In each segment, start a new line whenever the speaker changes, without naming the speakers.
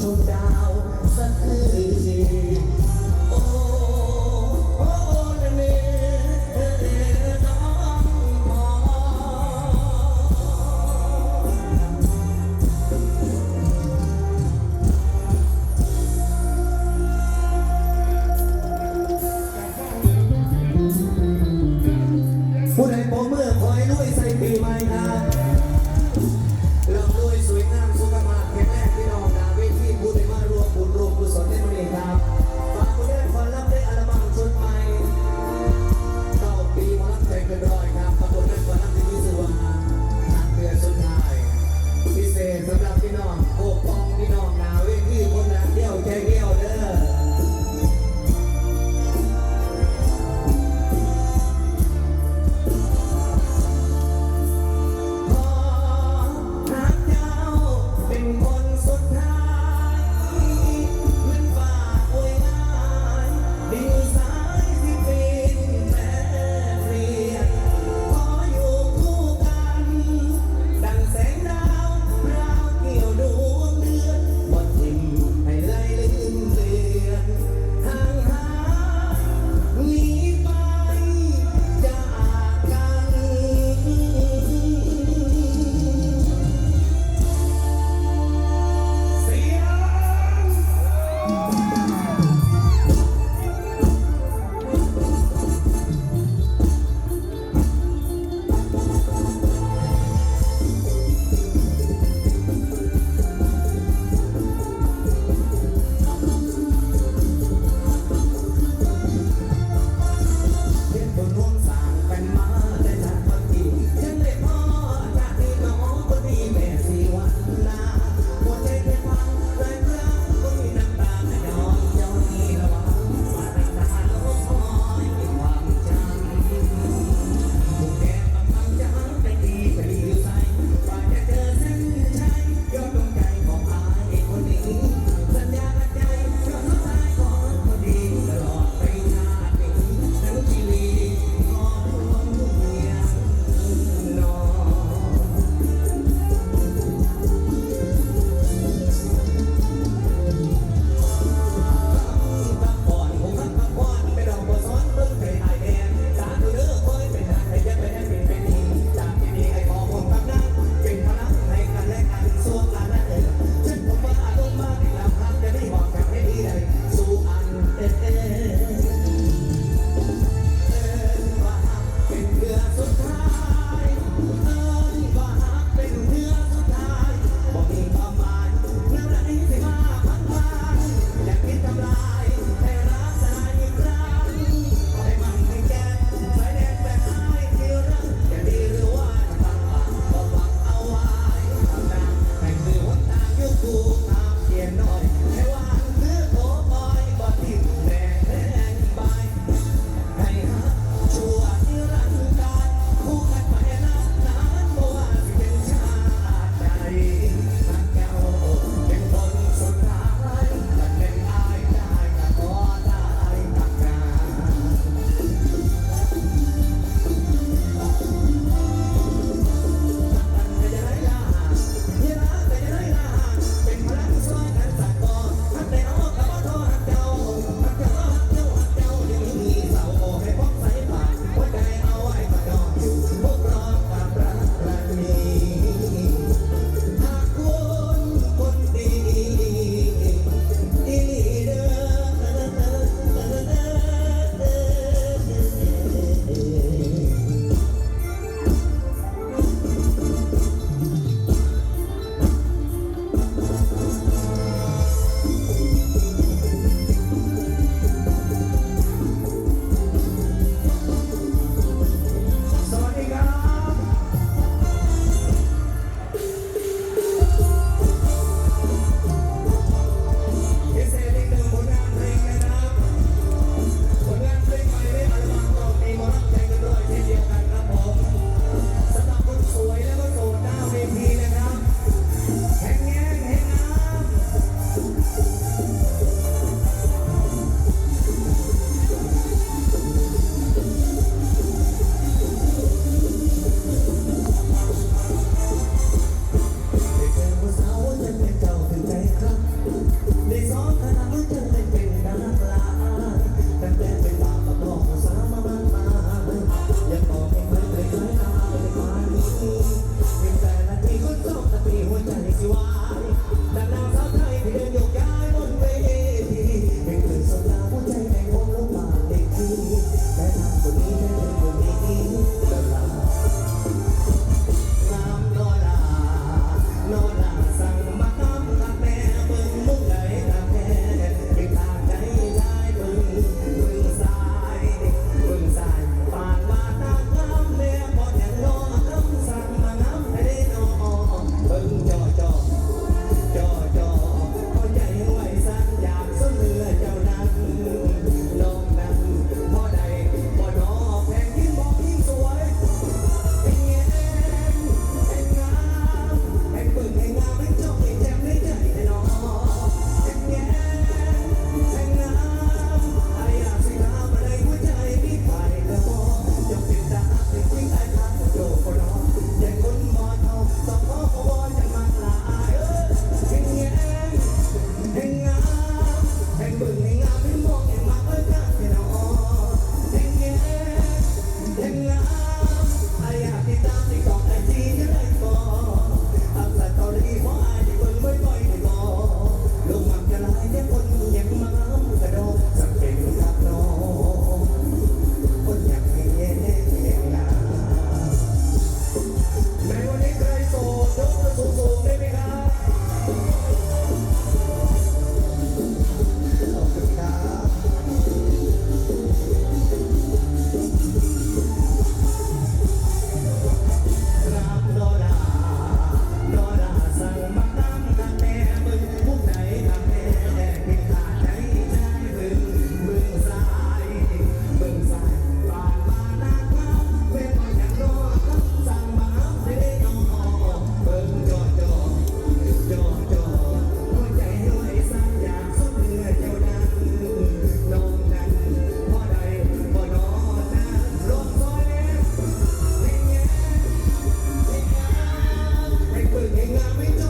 ชุดดาวสักคืน เปิ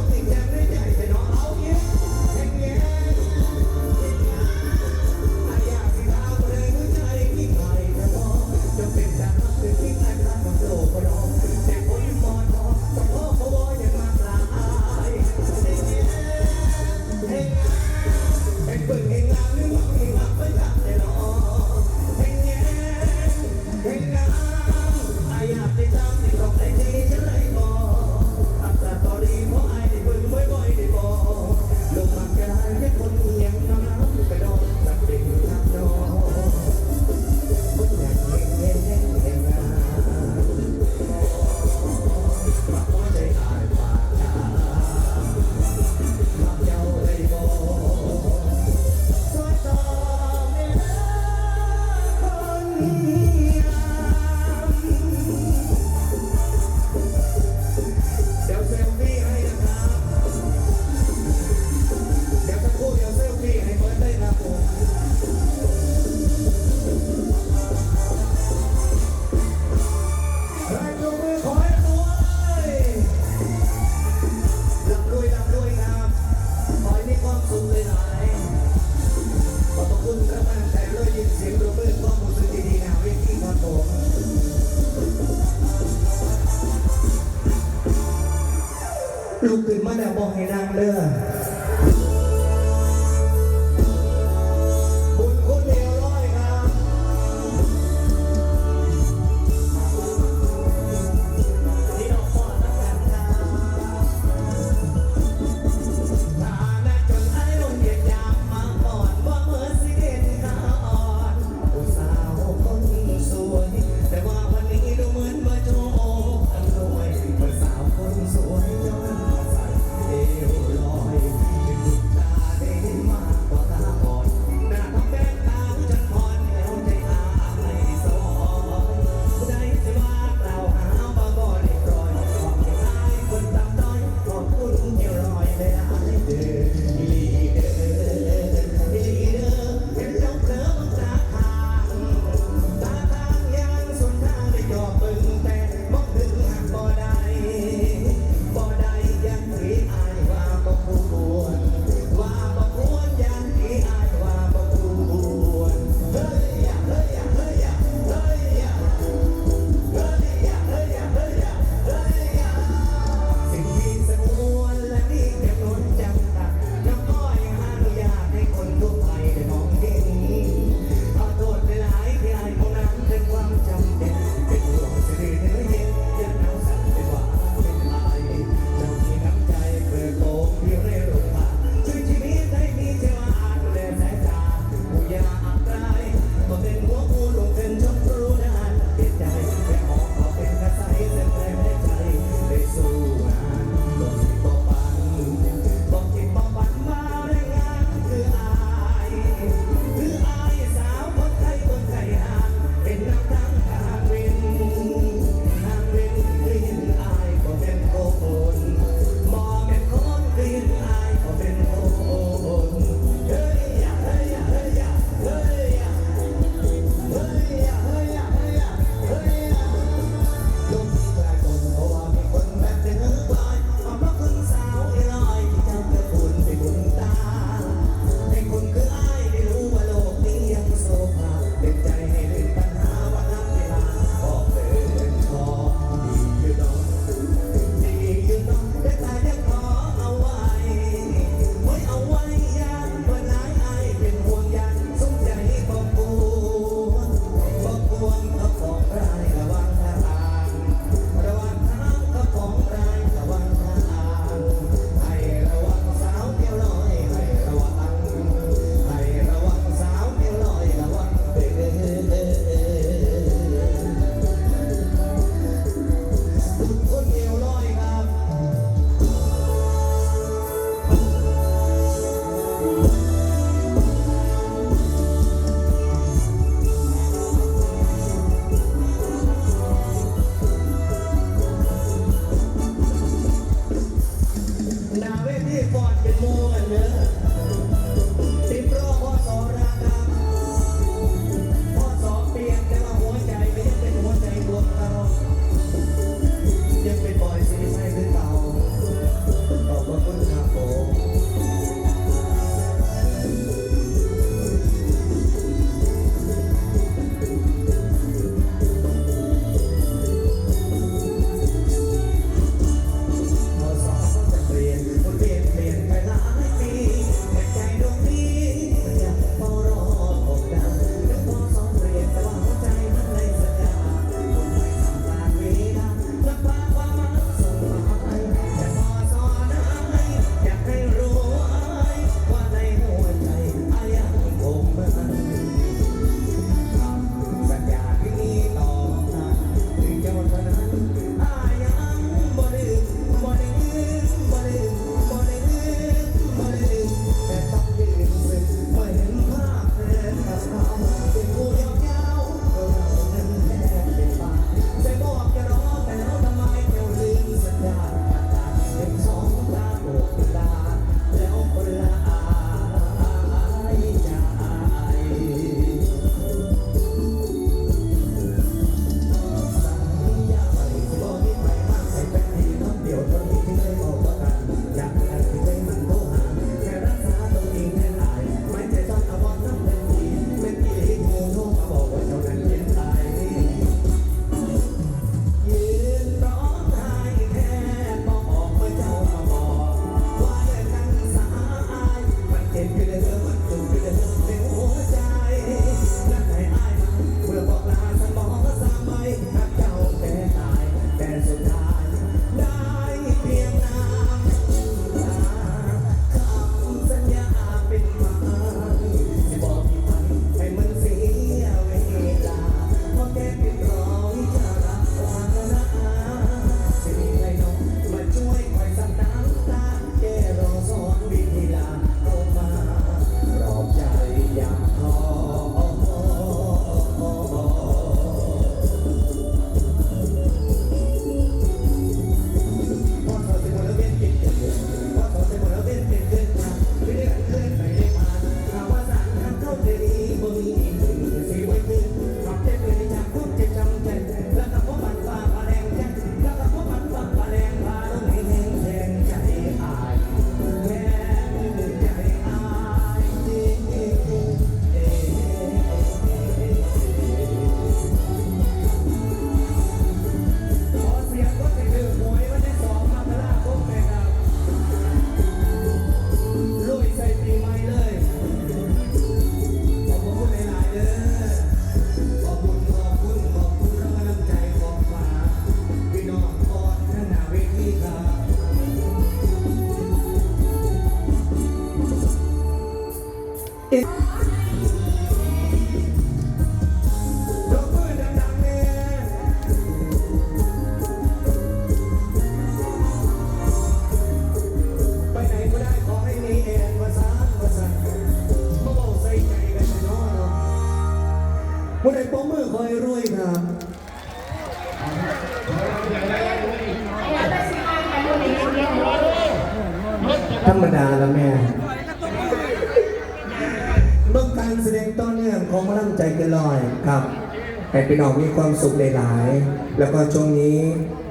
ให้พี่น้องมีความสุขหลายๆ แล้วก็ช่วงนี้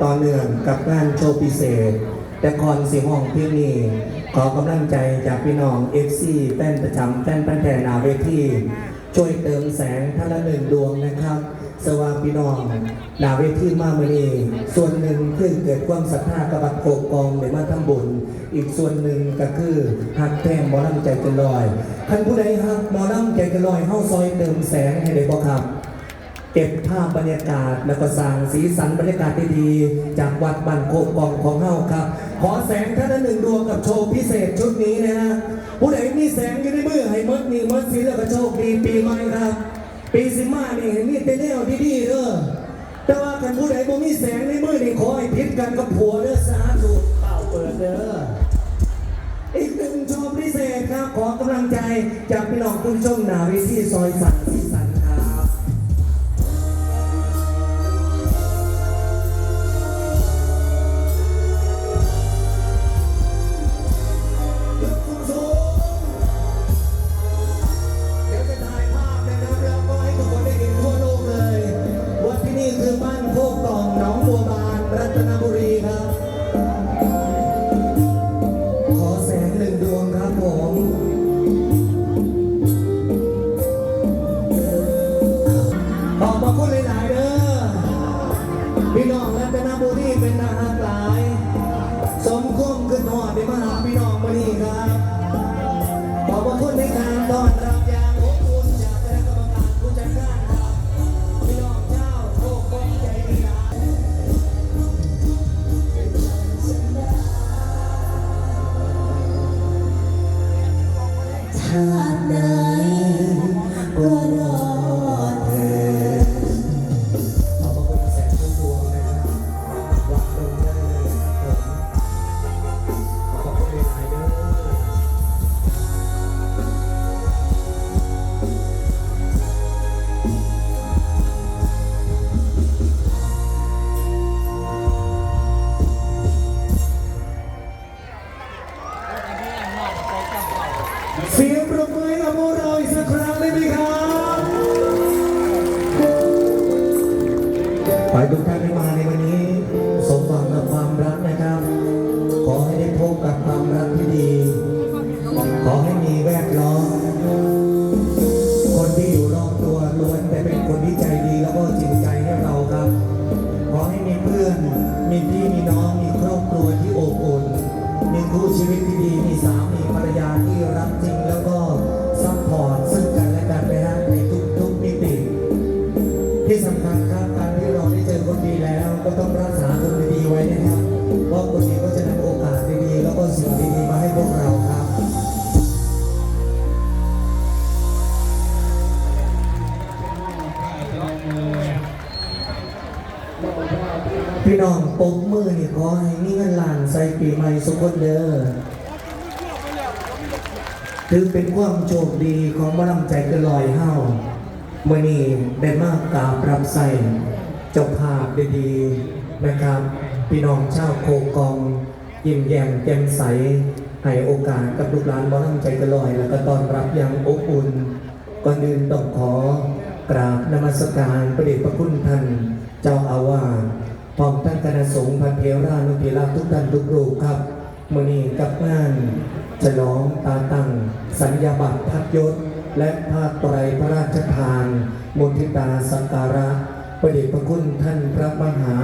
ต่อเนื่องกับงานโชว์พิเศษ แต่ก่อนสีห้องเพียงนี้ขอกำลังใจจากพี่น้อง FC แฟนประจำแฟนพันแทนนาเวทีช่วยเติมแสงท่านละหนึ่งดวงนะครับ สวาพี่น้องนาเวทีมากมือนี้ส่วนหนึ่งคือเกิดความศรัทธากับบัตรโกกองในมาทำบุญ อีกส่วนหนึ่งก็คือหักแพงมอลำใจกันลอยท่านผู้ใดหักมอลำใจกันลอยเข้าซอยเติมแสงให้ได้บ่ครับ เก็บภาพบรรยากาศแล้วก็สร้างสีสันบรรยากาศดีๆจากวัดบันโคกกองของเฮาครับ ขอแสงท่านหนึ่งดวงกับโชว์พิเศษชุดนี้นะฮะผู้ใดมีแสงอยู่ในมือให้หมดนี่หมดสีแล้วก็โชคดีปีใหม่ครับ ปีสิมานี่เห็นนี่เป็นแนวดีๆเด้อแต่ว่ากันผู้ใดบ่มีแสงในมือนี่ขอให้พิษกันกับผัวเด้อสาธุเป่าเปิดเด้ออีกหนึ่งโชว์พิเศษครับขอกำลังใจจากพี่น้องผู้ชมนาวิที่ซอยสัน็นคู่ชีวิตที่ดีมีสามีภรรยาที่รักจริงแล้วก็ซัพพอร์ตซึ่ง ปมมือนี่ขอให้มีเงินล้านใส่ปีใหม่สุขคนเด้อถือเป็นความโชคดีของบารมใจกันลอยเฮาเมื่อนี้ได้มากกาบรับใส่เจ้าภาพดีๆนะครับ พี่น้องชาวโคกอง ยิ้มแย้มแจ่มใส ให้โอกาสกับลูกหลานบารมใจกันลอย แล้วก็ตอนรับอย่างอบอุ่นก่อนอื่นต้องขอกราบนมัสการพระเดชพระคุณท่านเจ้าอาวาส พร้อมท่านคณะสงฆ์พันเทรานุติลาทุกท่านทุกรูปครับมื่อนี้กับงานฉลองตาตั้งสัญญาบัตรพัดยศ และภาคไตรพระราชทานมนทิตาสักการะพระเดชพระคุณท่านพระมหา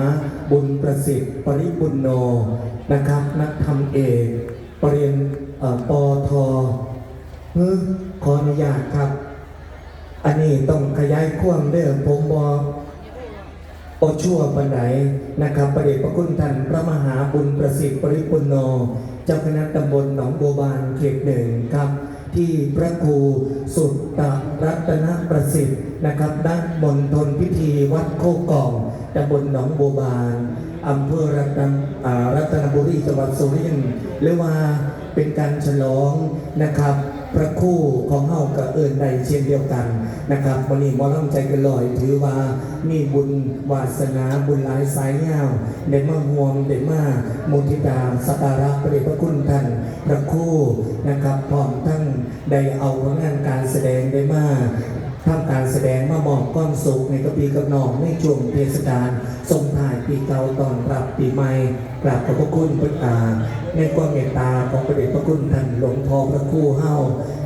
บุญประสิทธิ์ปริบุญโนนะครับ นักธรรมเอกปริญญาเอ่อปอทเฮ้อขออนุญาตครับ อันนี้ต้องขยายความเด้อผมบอก โอชั่วปันไหนนะครับประเดชพระคุณท่านพระมหาบุญประสิทธิ์ปริปุณโนเจ้าคณะตำบลหนองบัวบานเขตหนึ่งครับ ที่พระครูสุตตรัตนประสิทธิ์นะครับด้านมณฑลพิธีวัดโคกองตำบลหนองบัวบานอำเภอรัตนรัตนบุรีจังหวัดสุรินทร์หรือว่าเป็นการฉลองนะครับ พระครู่ของเฮากับเอิญใดเช่นเดียวกัน นะครับวันนี้หมอลำใจเกันลอย ถือว่ามีบุญวาสนาบุญหลายสายเงาเด็มาห่วงเด็มามุทิตาสกการะพระเดชพระคุณท่านพระคู่นะครับพร้อมทั้งได้เอาผลงานการแสดงได้มา ทำการแสดงมามอบก้อนสุขในกระปีกับน้องในช่วงเทศกาลส่งถ่ายปีเก่าตอนรับปีใหม่กราบขอบพระคุณพระตาในความเมตตาของพระเดชพระคุณท่านหลวงพ่อพระคู่เฮา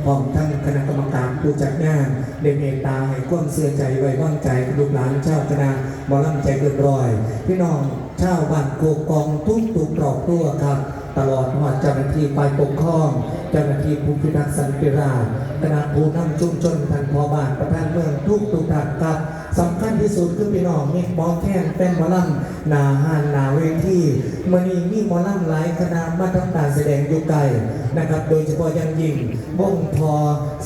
พร้อมทั้งคณะกรรมการผู้จัดงานได้เมตตาให้ความเสื่อใจไว้วางใจลูกหลานเจ้าคณะหมอลำใจเกินร้อย พี่น้องชาวบ้านโกกองทุกตุกรอบตัวครับ ตลอดหอดเจ้าหน้าที่ฝ่ายปกครอง เจ้าหน้าที่ผู้พิทักษ์สันติราษฎร์คณะผู้นำชุมชนท่านพอบ้านประธานเมืองทุกตุกท่านครับ สำคัญที่สุดคือพี่น้องมีหมอแค้นเป็นหมอลำหนาหานนาเวทีมื่อนี้มีหมอลำหลายคณะมาทำการแสดงอยู่ไกลนะครับ โดยเฉพาะยังยิ่งวงพอ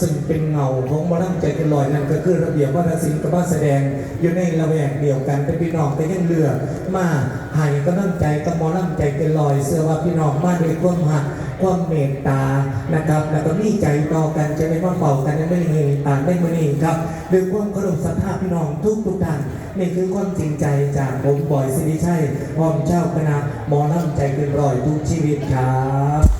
ซึ่งเป็นเงาของหมอลำใจกันลอยนั่นก็คือระเบียบวัฒนศิลป์กับบ้าแสดงอยู่ในละแวกเดียวกันเป็นพี่น้องแต่ยังเลือกมาให้กำลังใจกับมอลำใจเกันลอย เสื้อว่าพี่น้องมาด้วยความหัก ความเมตตานะครับ แล้วก็มีใจต่อกันจะได้มาเป่ากันไม่เห็นต่างได้มานี่ครับด้วยความเคารพศรัทธาพี่น้องทุกทุกท่านนี่คือความจริงใจจากผมบอยสิริชัยพร้อมเจ้าคณะมอลำใจเกินร้อยทุกชีวิตครับ